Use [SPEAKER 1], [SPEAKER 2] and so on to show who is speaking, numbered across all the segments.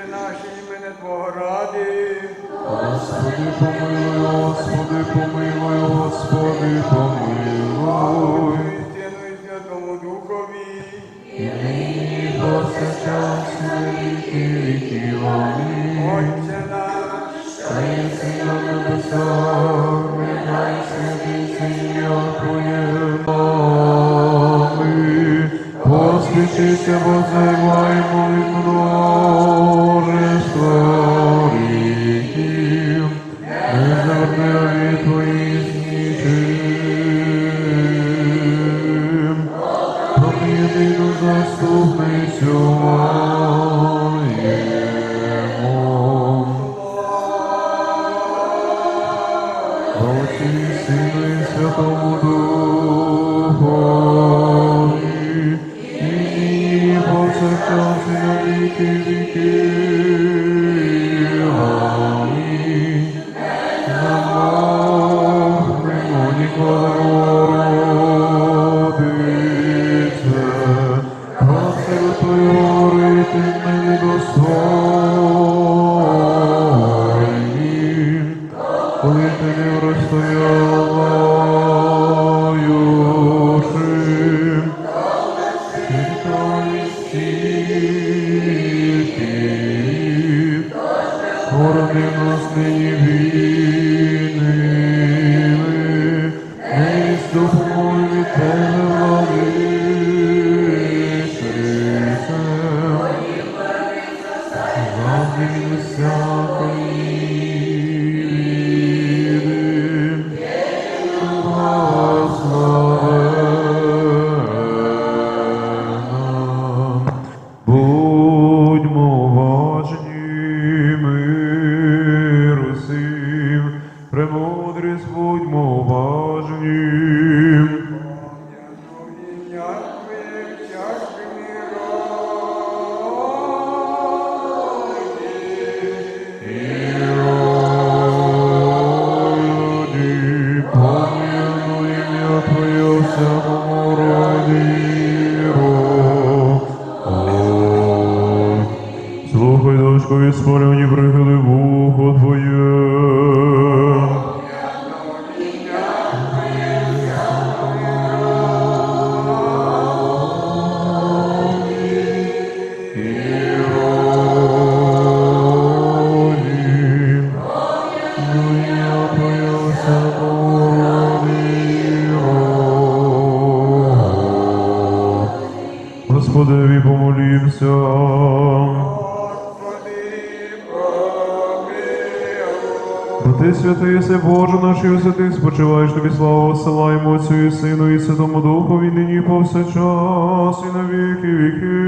[SPEAKER 1] Помилуйте наші імени Твого ради.
[SPEAKER 2] Господи, помилуй, Господи, помилуй, Господи, помилуй.
[SPEAKER 1] Істину і Святому Духові.
[SPEAKER 2] І нині повсякчас на віки віків.
[SPEAKER 1] Отче наш,
[SPEAKER 2] що є сина небесах, не дай святиться
[SPEAKER 1] ім'я Твоє. Посвятися,
[SPEAKER 2] бо займаємо que Богом нашої освяти, спочиваєш тобі, славу, села, і і Сину, і Святому Духу, Духові, нині повсякчас, і на віки віки.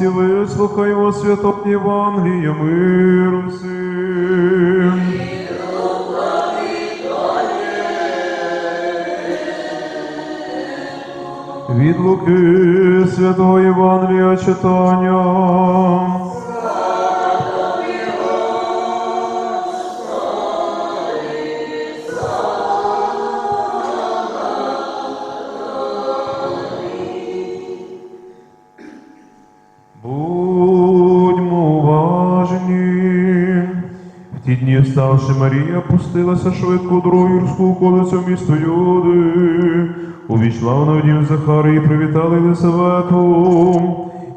[SPEAKER 2] милості вислухаймо святого Євангелія миру всім. Від луки святого Євангелія читання. Пустилася швидко дорогу гірську околицю місто Юди. Увійшла вона в дім Захарії і привітали Єлисавету.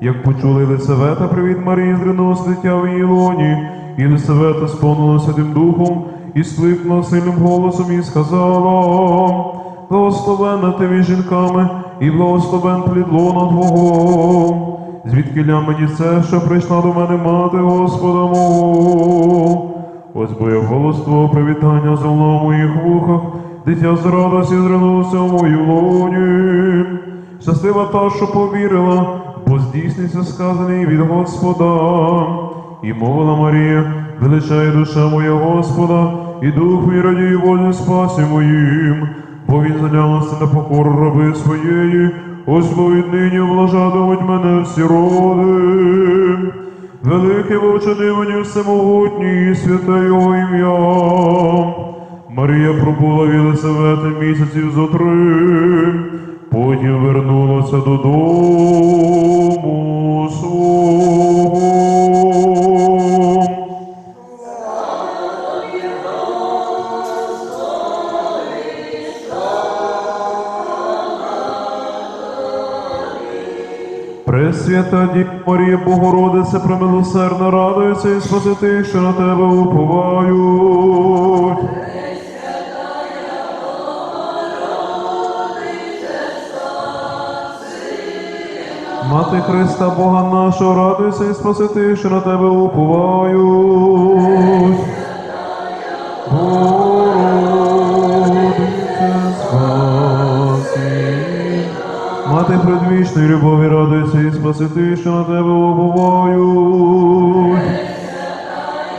[SPEAKER 2] Як почули Єлисавета, привіт Марії, зринулося дитя в її лоні. І Єлисавета сповнилася тим духом і скликнула сильним голосом і сказала, благословенна ти між жінками, і благословен плід лона Твого. Звідки мені це, що прийшла до мене мати Господа мого? Я голос Твого привітання золо в моїх вухах, дитя з радості зринулося в мою лоні. Щаслива та, що повірила, бо здійсниться сказаний від Господа. І мовила Марія, величає душа моя Господа, і дух мій радіє волі спасі моїм, бо він зглянувся на покору раби своєї, ось бо віднині облажатимуть мене всі роди. Велике вовчани мені всемогутній, і святе його ім'я. Марія пробула в Єлисавети місяців зо три, потім вернулася додому свого. Пресвята Марія Богородице, премилосердна радується і спаси тих, що на тебе уповають. Мати Христа Бога нашого, радуйся і спаси тих, що на тебе уповають. Предвічної любові радуйся і спаси тих, що на тебе уповають.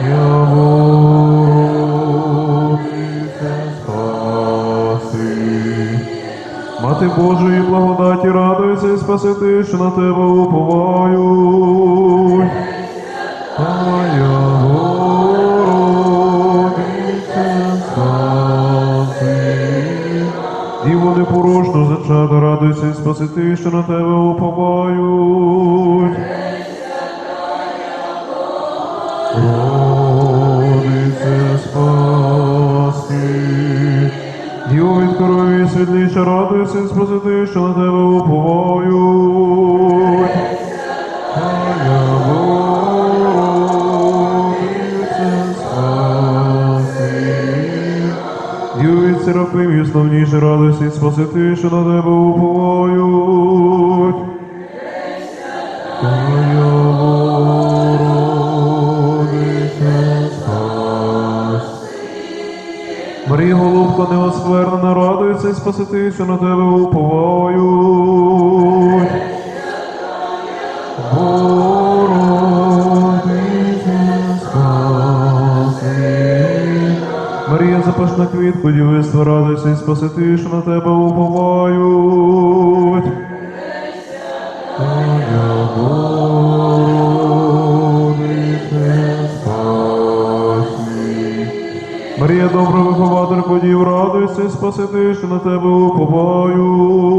[SPEAKER 2] Я Богородице, спаси. Мати Божої благодаті радуйся і спаси тих, що на тебе уповають. Моя непорожно зачата, радуйся і спаси тих, що на тебе уповають. Родице, спаси. Діво від крові світліше, радуйся і спаси тих, що на тебе уповають. Серафим, і славніше радості, спасити, що на тебе уповають. Марія Голубка неосквернена, радується і спасити, що на тебе уповають. Запашна квітку, дівиства, радуйся і спасити, що на тебе уповають. Марія, добра вихователь подів, радуйся і спасити, що на тебе уповають.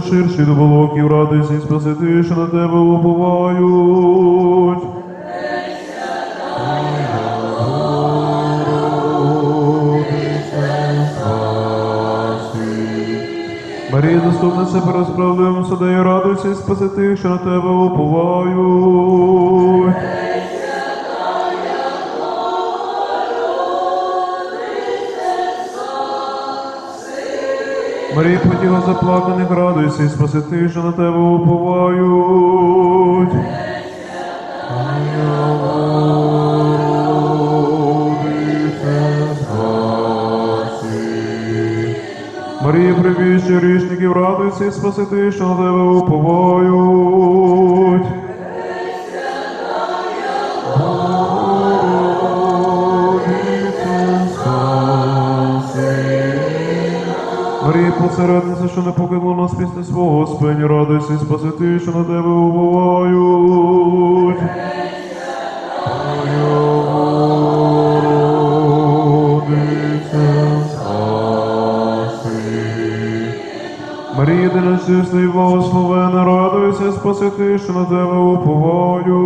[SPEAKER 2] Світу ширший до волоків, радуйся і спаси ти, що на тебе уповають. Марія, заступниця перед справедливим судею, радуйся і спаси тих, що на тебе уповають. Марія, поділа заплаканих, радуйся і спаси що на тебе уповають. Марія, прибіжче грішників, радуйся і спаси що на тебе уповають. і посередниця, що не покинула нас після свого Господи, радуйся і спасити, що на тебе убувають. Марія, єдина чесна і благословена, радуйся, спасити, що на тебе уповаю.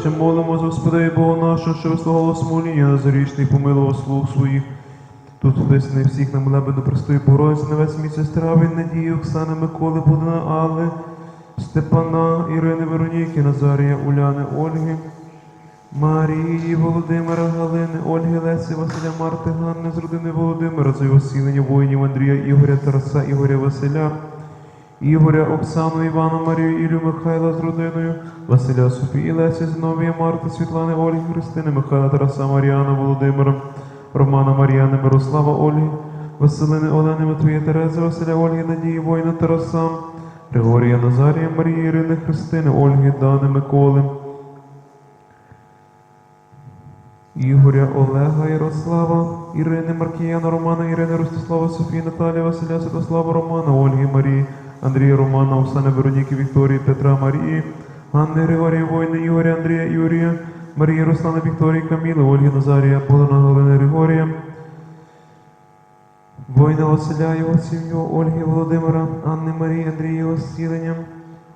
[SPEAKER 2] Ще молимо за Господа Бога нашого, що вислугало смоління на зарічний, помилував слуг своїх. Тут вписаний всіх на молебену простої Богородиці, на весь місяць трави, Надії, Оксани, Миколи, Богдана, Алли, Степана, Ірини, Вероніки, Назарія, Уляни, Ольги, Марії, Володимира, Галини, Ольги, Лесі, Василя, Марти, Ганни, з родини Володимира, за його сілення воїнів Андрія, Ігоря, Тараса, Ігоря, Василя, Ігоря, Оксану, Івана, Марію, Ілю, Михайла з родиною, Василя, Софії, Лесі, Зиновія, Марти, Світлани, Ольги, Христини, Михайла, Тараса, Маріана, Володимира, Романа, Мар'яни, Мирослава, Ольги, Василини, Олени, Матвія, Терези, Василя, Ольги, Надії, Воїна, Тараса, Григорія, Назарія, Марії, Ірини, Христини, Ольги, Дани, Миколи, Ігоря, Олега, Ярослава, Ірини, Маркіяна, Романа, Ірини, Ростислава, Софії, Наталія, Василя, Святослава, Романа, Ольги, Марії, Андрія, Романа, Оксани, Вероніки, Вікторії, Петра, Марії, Ганни, Григорія, Войни, Ігоря, Андрія, Юрія, Марії, Руслана, Вікторії, Каміли, Ольги, Назарія, Богдана, Галини, Григорія, Воїна Василя, його сім'ю, Ольги, Володимира, Анни, Марії, Андрія, його зцілення,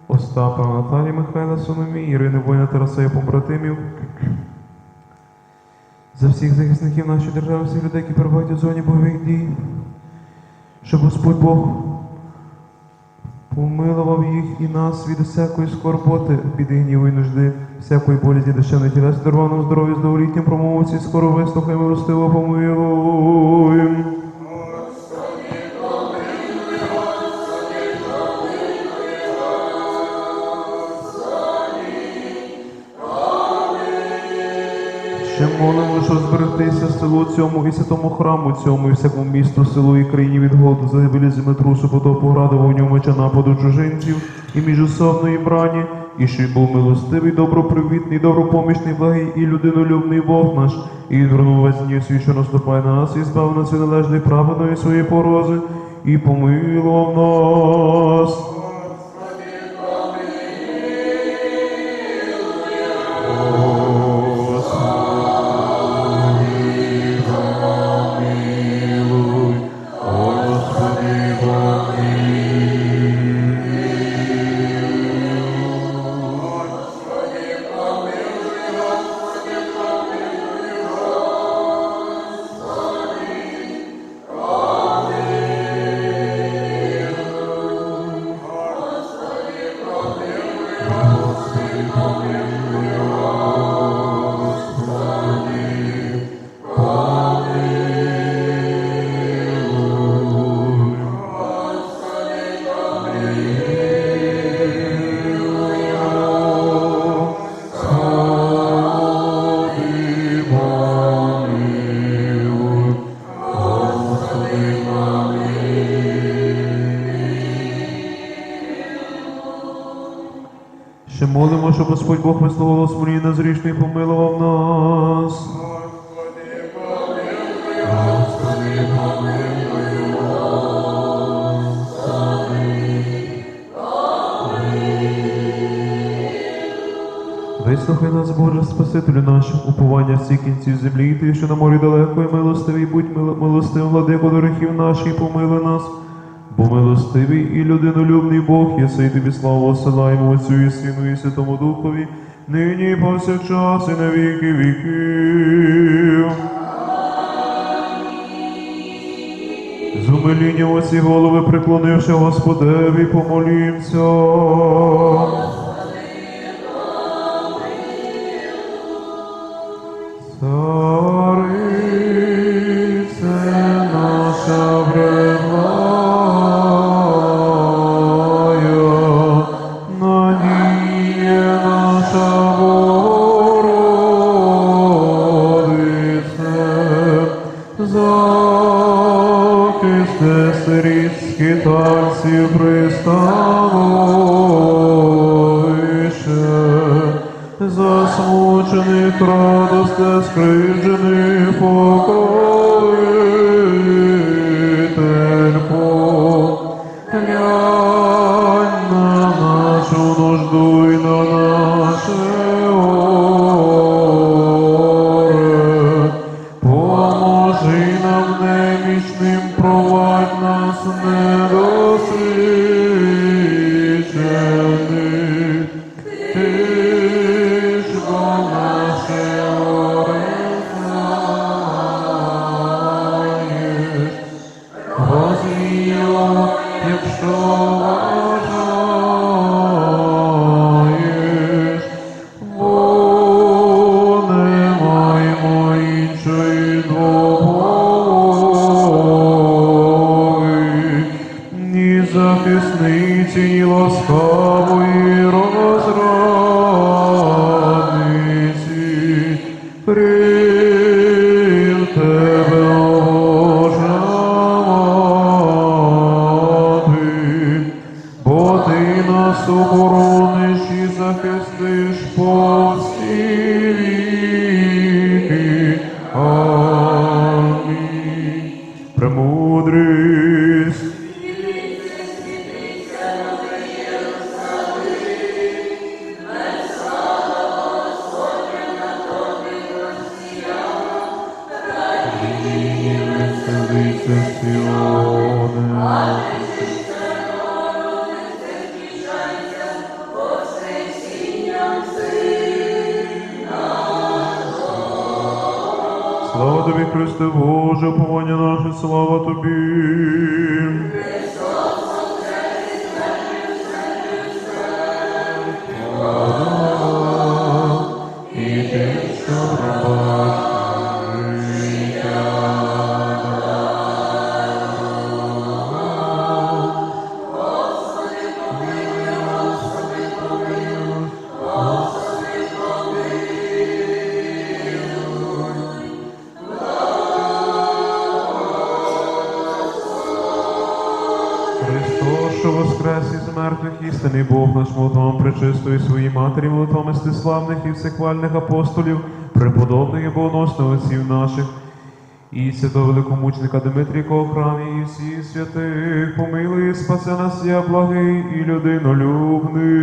[SPEAKER 2] Остапа, Наталії, Михайла, Соломії, Ірини, Воїна, Тараса, і побратимів, за всіх захисників нашої держави, всіх людей, які перебувають у зоні бойових дій, щоб Господь Бог помилував їх і нас від усякої скорботи, біди, гніву нужди, всякої болізні душевної тілес, дарував нам здоров'я з довголітнім промовці, скоро вислухаємо, милостиво помилуй. Ще молимо, що зберегтися селу цьому і святому храму цьому, і всякому місту, селу і країні від голоду, загибелі землетрусу, потопу, граду, вогню, меча, нападу чужинців і міжособної брані, і що й був милостивий, добропривітний, добропомічний, благий і людинолюбний Бог наш, і відвернув весь гнів свій, що наступає на нас, і збав нас від належної праведної своєї порози, і помилував нас. Голос мрій незрішний помилував нас. Вислухай нас, Боже, Спасителю наш, уповання всіх кінців землі, ти, що на морі далеко, і милостивий, будь милостивим, владико до гріхів наших, помили нас. Бо милостивий і людинолюбний Бог, єси, і тобі славу осилаємо Отцю і Сину, і Святому Духові, нині повсякчас, і на віки віків. З умилінням оці голови приклонивши Господеві, помолімся. Радосте скриджених покровитель пречистої своїй матері, молитвами стиславних і всехвальних апостолів, преподобних і богоносних отців наших, і святого великомучника Дмитрія храмі, і всіх святих, помилуй, спаси нас, я благий і людинолюбний.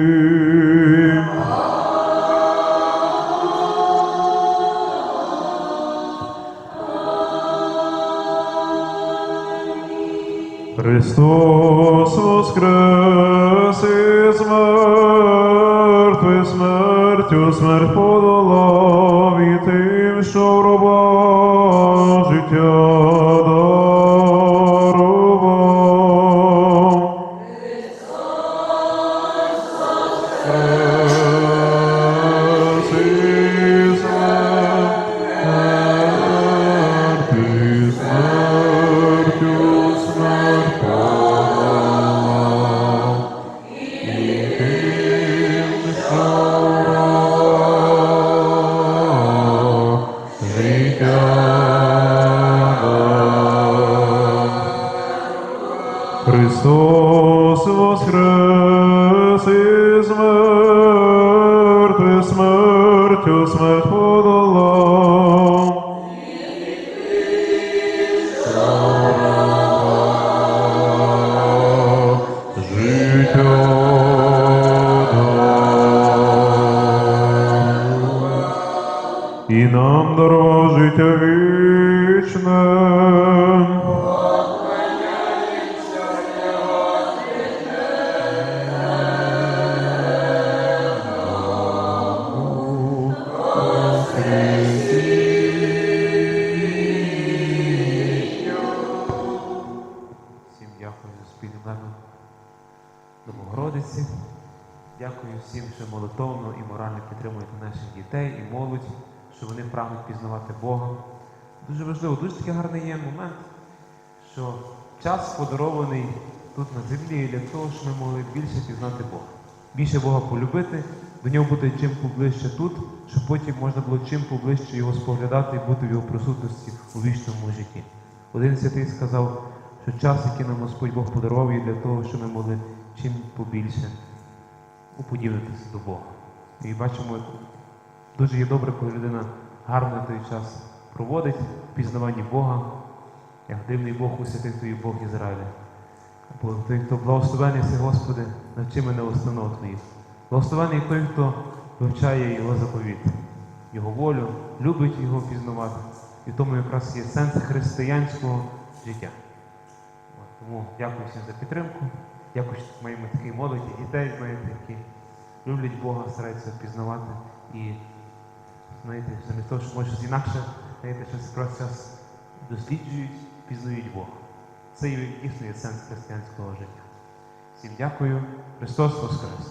[SPEAKER 2] Христос воскрес із мертвих, смертю смерть подолав smurtus, smurtus, smurtus, подарований тут на землі для того, щоб ми могли більше пізнати Бога. Більше Бога полюбити, до нього бути чим поближче тут, щоб потім можна було чим поближче його споглядати і бути в його присутності у вічному житті. Один святий сказав, що час, який нам Господь Бог подарував, є для того, щоб ми могли чим побільше уподібнитися до Бога. І бачимо, дуже є добре, коли людина гарно той час проводить в пізнаванні Бога, як дивний Бог у святих твій Бог Ізраїля. Бо той, хто благословений си, Господи, навчи мене установ Твоїх. Благословений той, хто вивчає Його заповіт, Його волю, любить Його пізнавати. І тому якраз є сенс християнського життя. Тому дякую всім за підтримку. Дякую, що маємо такі молоді, дітей, знаєте, які люблять Бога, стараються пізнавати і знаєте, замість того, що може інакше, знаєте, щось якраз час досліджують, пізнають Бога. Це і дійсно є сенс християнського життя. Всім дякую. Христос Воскрес!